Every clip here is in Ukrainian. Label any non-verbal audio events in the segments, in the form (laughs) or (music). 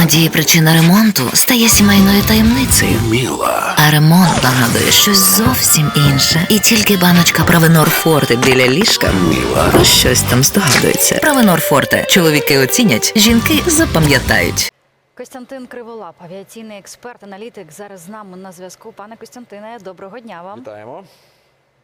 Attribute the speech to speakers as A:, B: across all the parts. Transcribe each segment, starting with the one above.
A: Іноді причина ремонту стає сімейною таємницею.
B: Міла.
A: А ремонт нагадує щось зовсім інше. І тільки баночка Провенор Форте біля ліжка
B: Міла.
A: про щось там здогадується. Провенор Форте. Чоловіки оцінять, жінки запам'ятають.
C: Костянтин Криволап, авіаційний експерт, аналітик, зараз з нами на зв'язку. Пане Костянтине, доброго дня вам.
D: Вітаємо.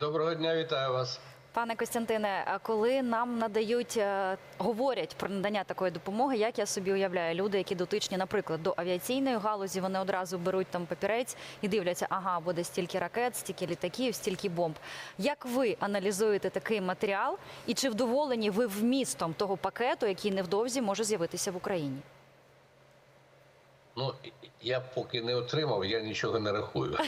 E: Доброго дня, вітаю вас.
C: Пане Костянтине, коли нам надають, е, говорять про надання такої допомоги, як я собі уявляю, люди, які дотичні, наприклад, до авіаційної галузі, вони одразу беруть там папірець і дивляться, ага, буде стільки ракет, стільки літаків, стільки бомб. Як ви аналізуєте такий матеріал, і чи вдоволені ви вмістом того пакету, який невдовзі може з'явитися в Україні?
E: Ну я поки не отримав, я нічого не рахую. (laughs)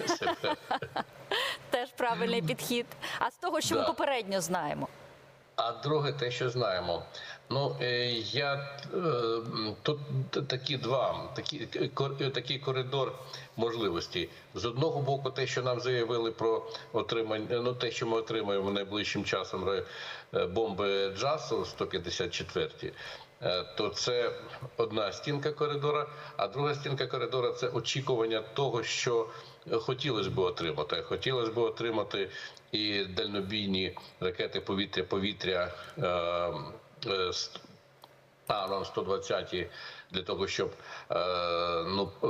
C: Правильний підхід. А з того, що ми попередньо знаємо.
E: А друге, те, що знаємо. Ну е, я е, тут такі два, такі е, такий коридор можливостей. З одного боку, те, що нам заявили про отримання, ну те, що ми отримаємо найближчим часом бомби Джасу 154 е, то це одна стінка коридора, а друга стінка коридора це очікування того, що хотілося б отримати. Хотілося б отримати і дальнобійні ракети повітря-повітря. Е, е, ст- 120 для того, щоб е, ну, е,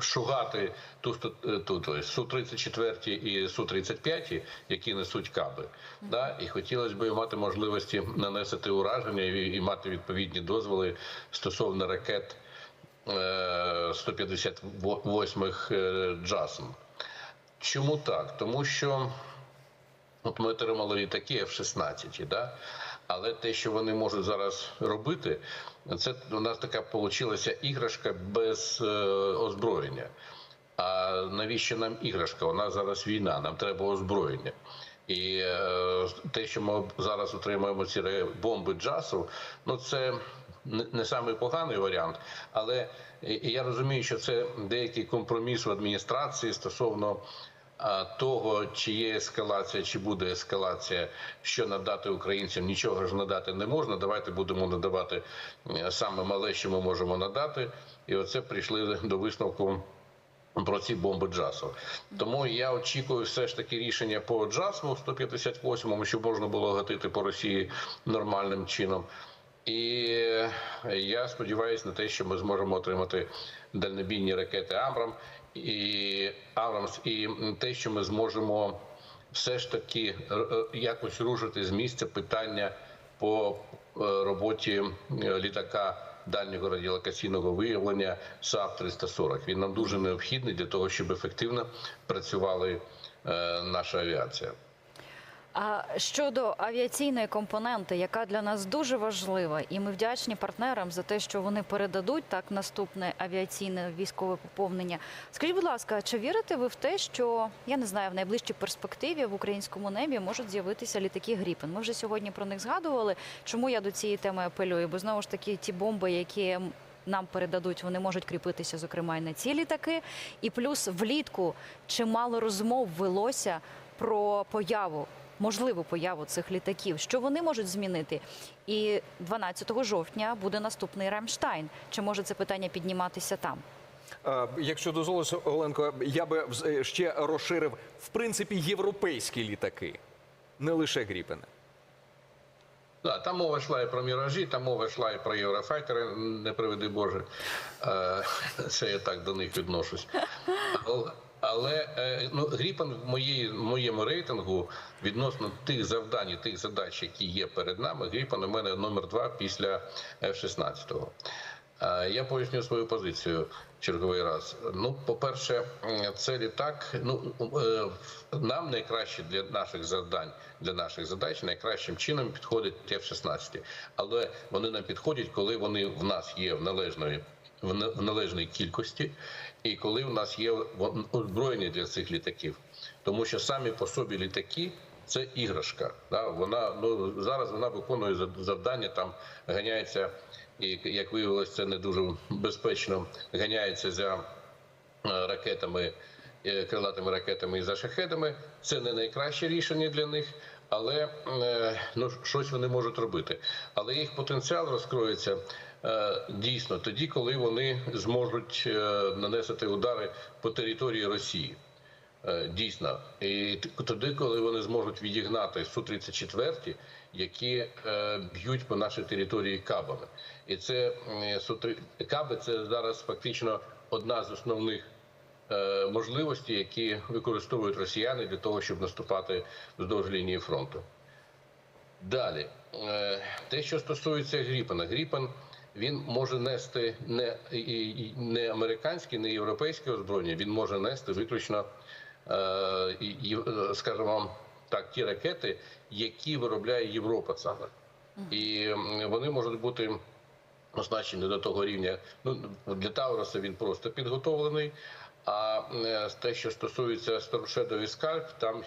E: шугати ту, е, ту, есть Су-34 і Су-35, які несуть каби. Да? І хотілося б мати можливості нанести ураження і, і мати відповідні дозволи стосовно ракет е, 158-х е, Джасм. Чому так? Тому що От ми отримали літаки F-16, да? Але те, що вони можуть зараз робити, це у нас така получилася іграшка без е, озброєння. А навіщо нам іграшка? У нас зараз війна, нам треба озброєння. І е, те, що ми зараз отримуємо ці бомби джасу, ну це не, самий поганий варіант, але я розумію, що це деякий компроміс в адміністрації стосовно того, чи є ескалація, чи буде ескалація, що надати українцям, нічого ж надати не можна. Давайте будемо надавати е, саме мале, що ми можемо надати. І оце прийшли до висновку про ці бомби Джасу. Тому я очікую все ж таки рішення по Джасму 158-му, щоб можна було гатити по Росії нормальним чином. І я сподіваюся на те, що ми зможемо отримати дальнобійні ракети Амрам і Абрамс, і те, що ми зможемо все ж таки е, е, якось рушити з місця питання по е, роботі літака дальнього радіолокаційного виявлення САП 340 Він нам дуже необхідний для того, щоб ефективно працювала наша авіація.
C: А щодо авіаційної компоненти, яка для нас дуже важлива, і ми вдячні партнерам за те, що вони передадуть так наступне авіаційне військове поповнення. Скажіть, будь ласка, чи вірите ви в те, що я не знаю, в найближчій перспективі в українському небі можуть з'явитися літаки Гріпен? Ми вже сьогодні про них згадували. Чому я до цієї теми апелюю? Бо знову ж таки ті бомби, які нам передадуть, вони можуть кріпитися, зокрема, і на ці літаки. І плюс влітку чимало розмов велося про появу можливу появу цих літаків. Що вони можуть змінити? І 12 жовтня буде наступний Рамштайн. Чи може це питання підніматися там?
D: Е, Якщо дозволиш, Оленко, я би е, ще розширив в принципі європейські літаки, не лише Гріпени.
E: Да, там мова йшла і про міражі, там мова йшла і про єврофайтери, не приведи Боже. Е, (laughs) Це я так до них відношусь. (laughs) Але, е, ну, Гріпен в моїй, моєму рейтингу відносно тих завдань, і тих задач, які є перед нами, Гріпен у мене номер два після F-16. Е, Я поясню свою позицію черговий раз. Ну, по-перше, це літак. Ну е, нам найкраще для наших завдань, для наших задач найкращим чином підходять F-16. Але вони нам підходять, коли вони в нас є в належної в належній кількості, і коли в нас є озброєння для цих літаків, тому що самі по собі літаки. Це іграшка. Да? Вона ну зараз вона виконує завдання, там ганяється, і як виявилось, це не дуже безпечно. Ганяється за е, ракетами, е, крилатими ракетами і за шахедами. Це не найкраще рішення для них, але е, ну щось вони можуть робити. Але їх потенціал розкроється дійсно тоді, коли вони зможуть е, нанести удари по території Росії. Е, Дійсно, і тоді, коли вони зможуть відігнати су 34 які е, б'ють по нашій території кабами, і це е, су каби це зараз фактично одна з основних е, можливостей, які використовують росіяни для того, щоб наступати вздовж лінії фронту. Далі, е, те, що стосується Гріпана, Гріпан він може нести не, не американське, не європейське озброєння, він може нести виключно, е, і- і, е, так, ті ракети, які виробляє Європа саме. І вони можуть бути оснащені до того рівня. Ну для Тауруса він просто підготовлений. А е, те, що стосується Storm Shadow і Scalp, там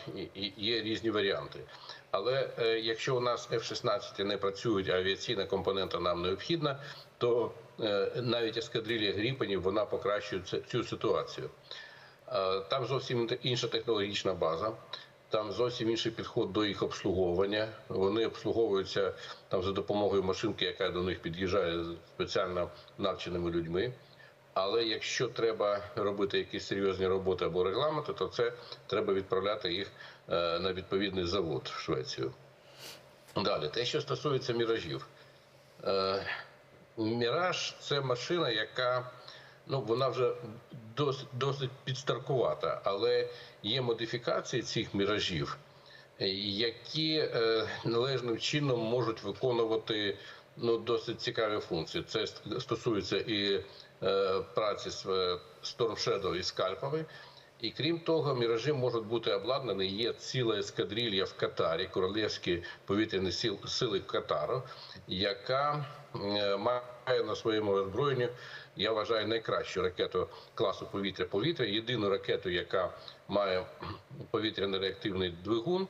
E: є різні варіанти. Але е, якщо у нас F-16 не працюють, а авіаційна компонента нам необхідна, то е, навіть ескадрилія Гріпенів вона покращує цю ситуацію. Е, Там зовсім інша технологічна база. Там зовсім інший підход до їх обслуговування. Вони обслуговуються там за допомогою машинки, яка до них під'їжджає спеціально навченими людьми. Але якщо треба робити якісь серйозні роботи або регламенти, то це треба відправляти їх е, на відповідний завод в Швецію. Далі, те, що стосується міражів. Е, Міраж це машина, яка ну вона вже досить, досить підстаркувата, але є модифікації цих міражів, які е, належним чином можуть виконувати ну, досить цікаві функції. Це стосується і праці з е, Storm і Скальпової. І крім того, міражі можуть бути обладнані. Є ціла ескадрилья в Катарі, королівські повітряні сили Катару, яка е, має на своєму озброєнні, я вважаю, найкращу ракету класу повітря-повітря. Єдину ракету, яка має повітряний реактивний двигун,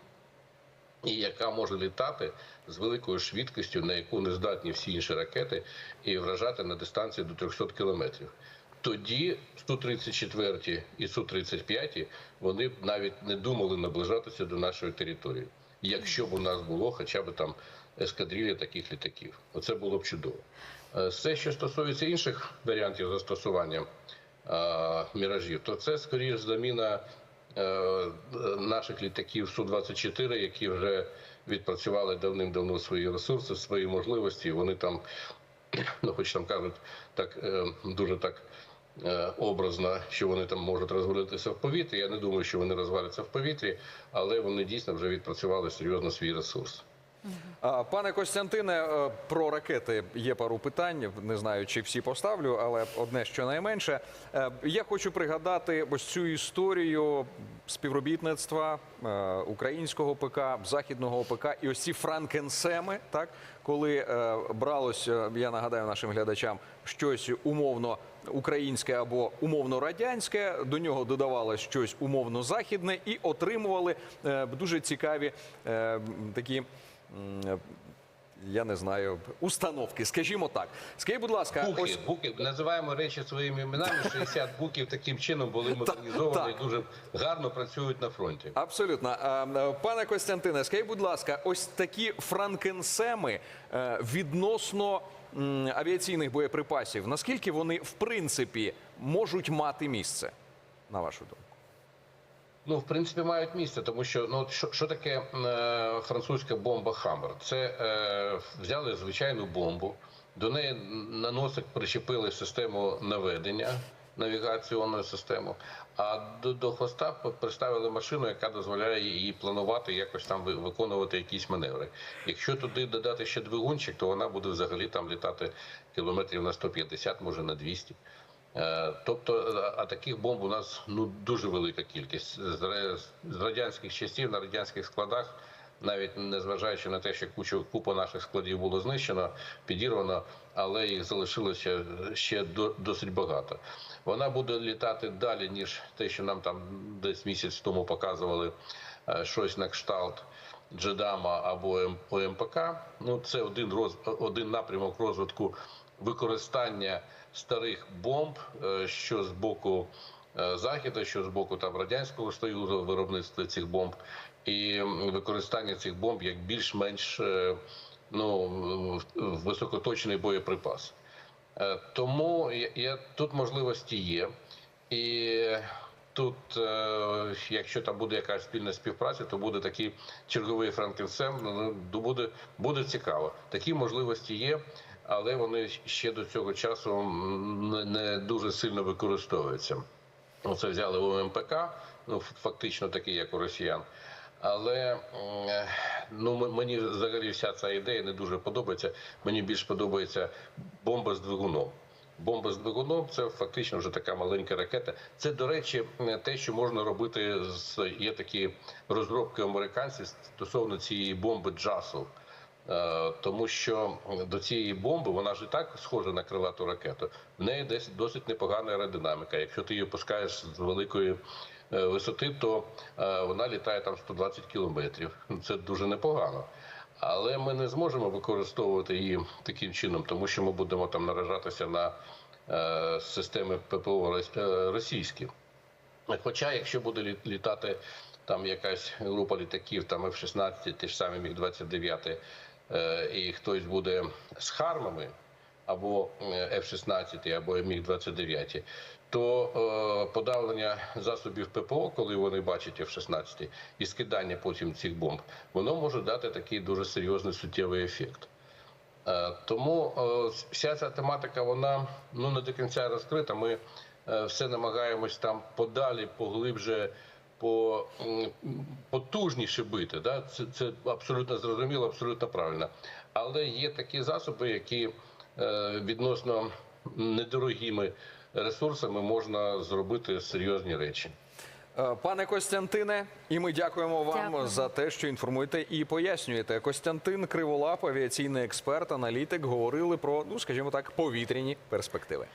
E: і яка може літати з великою швидкістю, на яку не здатні всі інші ракети, і вражати на дистанції до 300 кілометрів. Тоді Су-34 і Су-35 вони б навіть не думали наближатися до нашої території, якщо б у нас було хоча б там ескадрилля таких літаків. Оце було б чудово. Е, Все, що стосується інших варіантів застосування міражів, то це скоріш заміна наших літаків Су-24, які вже відпрацювали давним-давно свої ресурси, свої можливості. Вони там, (clears throat) ну хоч там кажуть, так е, дуже так. е, Образно, що вони там можуть розвалитися в повітрі. Я не думаю, що вони розваляться в повітрі, але вони дійсно вже відпрацювали серйозно свій ресурс.
D: Пане Костянтине, е, про ракети є пару питань. Не знаю, чи всі поставлю, але одне щонайменше. Е, Я хочу пригадати ось цю історію співробітництва е, українського ПК, західного ПК і ось ці франкенсеми, так коли бралось, я нагадаю нашим глядачам, щось умовно українське або умовно радянське, до нього додавалось щось умовно західне, і отримували е, дуже цікаві такі. Я не знаю, установки, скажімо так. Скажіть, будь ласка,
E: Буки,
D: ось
E: буки, називаємо речі своїми іменами. (laughs) 60 буків таким чином були модернізовані і дуже гарно працюють на фронті.
D: Абсолютно. Пане Костянтине, скажіть, будь ласка, ось такі франкенсеми е, відносно авіаційних боєприпасів, наскільки вони в принципі можуть мати місце, на вашу думку?
E: Ну, в принципі, мають місце, тому що ну що, що таке е, французька бомба Хаммер? Це е, взяли звичайну бомбу, до неї на носик причепили систему наведення, навігаційну систему, а до, до хвоста приставили машину, яка дозволяє їй планувати якось там виконувати якісь маневри. Якщо туди додати ще двигунчик, то вона буде взагалі там літати кілометрів на 150, може на 200. Е, Тобто, а таких бомб у нас ну дуже велика кількість з радянських часів на радянських складах, навіть незважаючи на те, що кучу купа наших складів було знищено, підірвано, але їх залишилося ще до- досить багато. Вона буде літати далі ніж те, що нам там десь місяць тому показували е, щось на кшталт. Джедама або ОМПК. Ну це один роз один напрямок розвитку використання старих бомб, е, що з боку е, Західу, що з боку там радянського союзу виробництва цих бомб, і використання цих бомб як більш-менш е, ну високоточний боєприпас. Тому я, тут можливості є. І тут, якщо там буде якась спільна співпраця, то буде такий черговий франківцем. Ну, ну, буде, буде цікаво. Такі можливості є, але вони ще до цього часу не, дуже сильно використовуються. Оце взяли в МПК, ну фактично такий, як у росіян. Але е, ну мені взагалі вся ця ідея не дуже подобається. Мені більш подобається бомба з двигуном. Бомба з двигуном це фактично вже така маленька ракета. Це, до речі, те, що можна робити з є такі розробки американців стосовно цієї бомби Джасл. Е, Тому що до цієї бомби вона ж і так схожа на крилату ракету. В неї десь досить непогана аеродинаміка. Якщо ти її пускаєш з великої е, висоти, то е, вона літає там 120 кілометрів. (laughs) Це дуже непогано. Але ми не зможемо використовувати її таким чином, тому що ми будемо там наражатися на системи ППО російські. Хоча, якщо буде літати там якась група літаків, там F-16, ті ж самі Міг-29, е, і хтось буде з хармами, або е, F-16, або Міг-29, то е, подавлення засобів ППО, коли вони бачать F-16, і скидання потім цих бомб, воно може дати такий дуже серйозний суттєвий ефект. Е, Тому е, вся ця тематика, вона ну не до кінця розкрита. Ми е, все намагаємось там подалі, поглибше, по потужніше бити. Да? Це, це абсолютно зрозуміло, абсолютно правильно. Але є такі засоби, які е, відносно недорогими ресурсами можна зробити серйозні речі.
D: Е, Пане Костянтине, і ми дякуємо вам
C: Дякуємо.
D: за те, що інформуєте і пояснюєте. Костянтин Криволап, авіаційний експерт, аналітик, говорили про, ну скажімо так, повітряні перспективи.